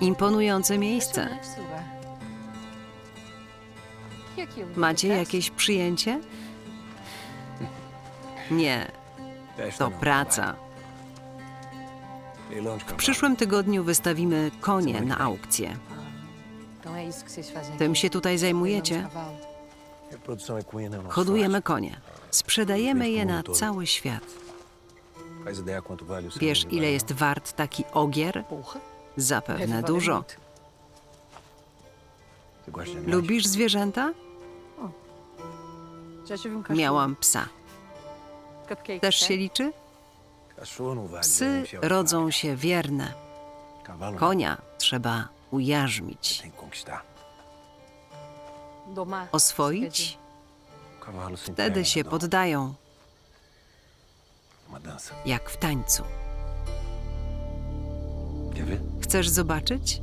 Imponujące miejsce. Macie jakieś przyjęcie? Nie, to praca. W przyszłym tygodniu wystawimy konie na aukcję. Tym się tutaj zajmujecie? Hodujemy konie. Sprzedajemy je na cały świat. Wiesz, ile jest wart taki ogier? Zapewne dużo. Lubisz zwierzęta? Miałam psa. Też się liczy? Psy rodzą się wierne. Konia trzeba ujarzmić, oswoić, wtedy się poddają, jak w tańcu. Chcesz zobaczyć?